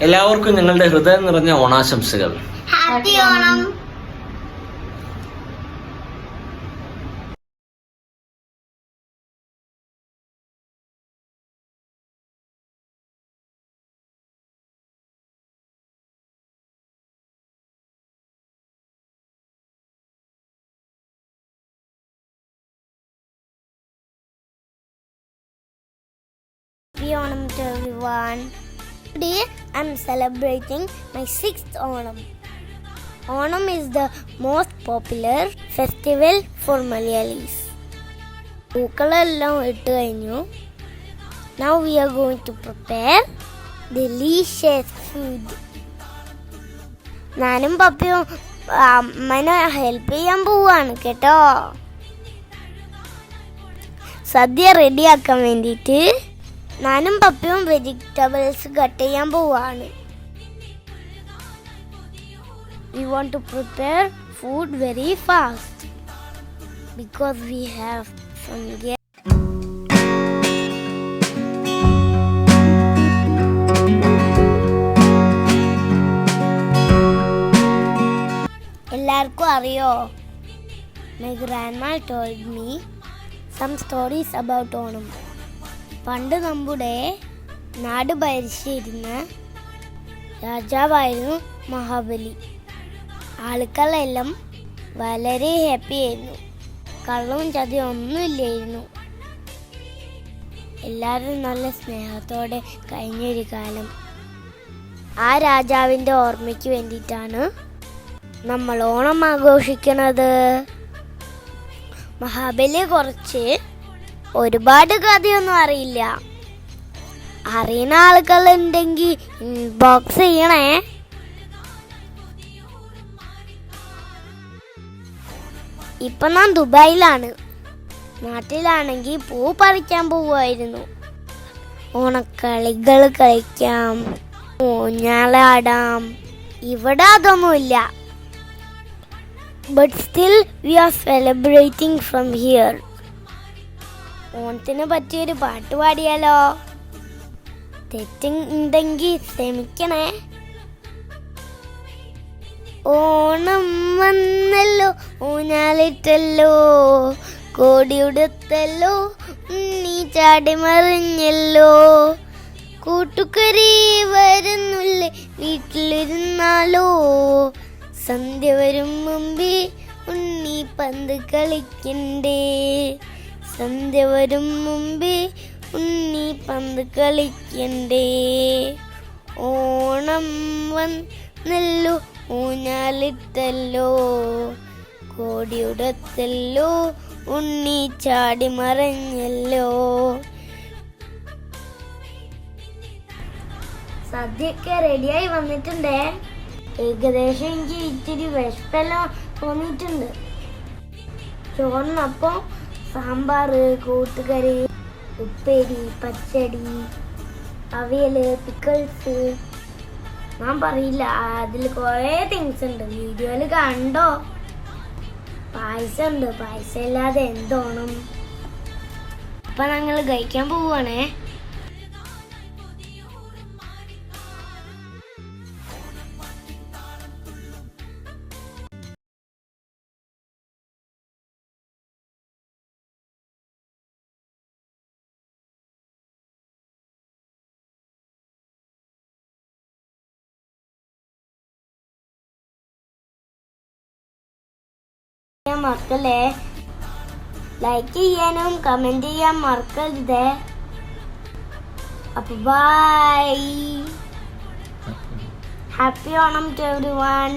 എല്ലാവർക്കും നിങ്ങളുടെ ഹൃദയം നിറഞ്ഞ ഓണാശംസകൾ happy Onam Happy Onam to everyone. Today I'm celebrating my sixth Onam. Onam is the most popular festival for Malayalis. പൂക്കളെല്ലാം ഇട്ട് കഴിഞ്ഞു now we are going to prepare delicious food ഞാനും പപ്പയും അമ്മനെ ഹെൽപ്പ് ചെയ്യാൻ പോവാണ് കേട്ടോ സദ്യ റെഡിയാക്കാൻ വേണ്ടിയിട്ട് ഞാനും പപ്പയും വെജിറ്റബിൾസ് കട്ട് ചെയ്യാൻ പോവാണ്. We want to prepare food very fast because we have എല്ലാവർക്കും അറിയോ? My grandma told me some stories about Onam. പണ്ട് നമ്മുടെ നാട് ഭരിച്ചിരുന്ന രാജാവായിരുന്നു മഹാബലി. ആളുകളെല്ലാം വളരെ ഹാപ്പി ആയിരുന്നു. കള്ളവും ചതിയും ഒന്നുമില്ലായിരുന്നു. എല്ലാവരും നല്ല സ്നേഹത്തോടെ കഴിഞ്ഞൊരു കാലം. ആ രാജാവിന്റെ ഓർമ്മയ്ക്ക് വേണ്ടിയിട്ടാണ് നമ്മൾ ഓണം ആഘോഷിക്കുന്നത് മഹാബലി കുറിച്ച് ഒരുപാട് കഥയൊന്നും അറിയില്ല. അറിയുന്ന ആളുകൾ ഉണ്ടെങ്കിൽ ബോക്സ് ചെയ്യണേ. ഇപ്പൊ ഞാൻ ദുബായിലാണ്. നാട്ടിലാണെങ്കിൽ പൂ പറിക്കാൻ പോവുമായിരുന്നു ഓണക്കളികൾ കളിക്കാം ഊഞ്ഞാലാടാം. ഇവിടെ അതൊന്നുമില്ല. But still we are celebrating from here ഓണത്തിന് പറ്റിയൊരു പാട്ട് പാടിയാലോ? തെറ്റുണ്ടെങ്കിൽ ക്ഷമിക്കണേ. ഓണം വന്നല്ലോ ഊഞ്ഞാലിട്ടല്ലോ കോടിയുടുത്തല്ലോ നീ ചാടി മറിഞ്ഞല്ലോ. കൂട്ടുകരി വരുന്നില്ലേ വീട്ടിലിരുന്നാലോ? സന്ധ്യ വരും മുമ്പേ ഉണ്ണി പന്ത് കളിക്കണ്ടേ? സന്ധ്യ വരും മുമ്പേ ഉണ്ണി പന്ത് കളിക്കണ്ടേ. ഓണം വന്നല്ലോ ഊഞ്ഞാലിട്ടല്ലോ. കോടിയുടത്തല്ലോ ഉണ്ണി ചാടി മറഞ്ഞല്ലോ. സദ്യയൊക്കെ റെഡിയായി വന്നിട്ടുണ്ട്. ഏകദേശം എനിക്ക് ഇച്ചിരി വിശപ്പെല്ലാം തോന്നിയിട്ടുണ്ട്. ചോറിനപ്പം സാമ്പാർ കൂട്ടുകറി ഉപ്പേരി പച്ചടി അവിയൽ പിക്കിൾസ്. ഞാൻ പറയില്ല അതിൽ കുറേ തിങ്സ് ഉണ്ട്. വീഡിയോയിൽ കണ്ടോ? പായസം ഉണ്ട് പായസം ഇല്ലാതെ എന്തോണം അപ്പൊ ഞങ്ങൾ കഴിക്കാൻ പോവുകയാണേ മറക്കല്ലേ ലൈക്ക് ചെയ്യാനും കമന്റ് ചെയ്യാൻ മറക്കരുത്. അപ്പൊ bye happy Onam to everyone